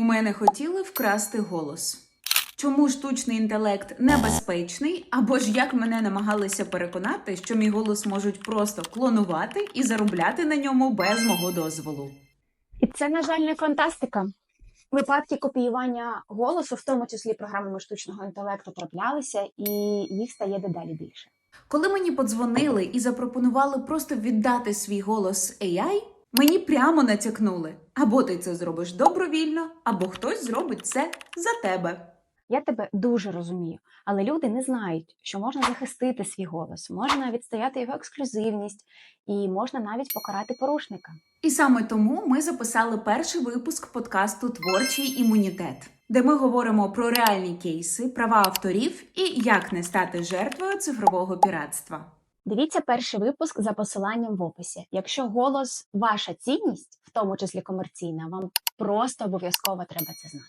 мене хотіли вкрасти голос. Чому штучний інтелект небезпечний, або ж як мене намагалися переконати, що мій голос можуть просто клонувати і заробляти на ньому без мого дозволу? І це, на жаль, не фантастика. Випадки копіювання голосу, в тому числі програмами штучного інтелекту, траплялися, і їх стає дедалі більше. Коли мені подзвонили і запропонували просто віддати свій голос AI, мені прямо натякнули: або ти це зробиш добровільно, або хтось зробить це за тебе. Я тебе дуже розумію, але люди не знають, що можна захистити свій голос, можна відстояти його ексклюзивність і можна навіть покарати порушника. І саме тому ми записали перший випуск подкасту Творчий імунітет, де ми говоримо про реальні кейси, права авторів і як не стати жертвою цифрового піратства. Дивіться перший випуск за посиланням в описі. Якщо голос ваша цінність, в тому числі комерційна, вам просто обов'язково треба це знати.